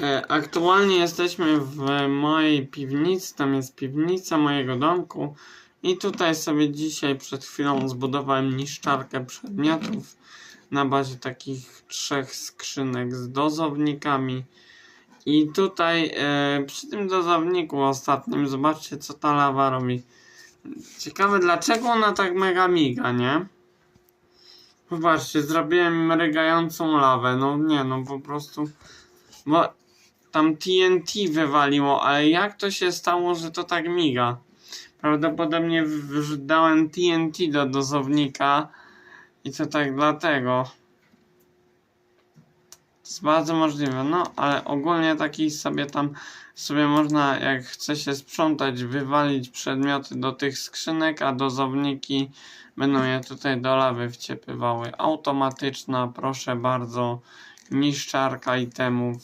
E, Aktualnie jesteśmy w mojej piwnicy, tam jest piwnica mojego domku i tutaj sobie dzisiaj przed chwilą zbudowałem niszczarkę przedmiotów na bazie takich trzech skrzynek z dozownikami i tutaj e, przy tym dozowniku ostatnim zobaczcie co ta lawa robi. Ciekawe dlaczego ona tak mega miga, nie? Zobaczcie, zrobiłem mrygającą lawę, no nie no po prostu bo tam TNT wywaliło, ale jak to się stało, że to tak miga? Prawdopodobnie w- dałem TNT do dozownika i to tak dlatego. To jest bardzo możliwe, no ale ogólnie taki sobie tam sobie można, jak chce się sprzątać, wywalić przedmioty do tych skrzynek, a dozowniki będą je tutaj do lawy wciepywały. Automatyczna, proszę bardzo, niszczarka itemów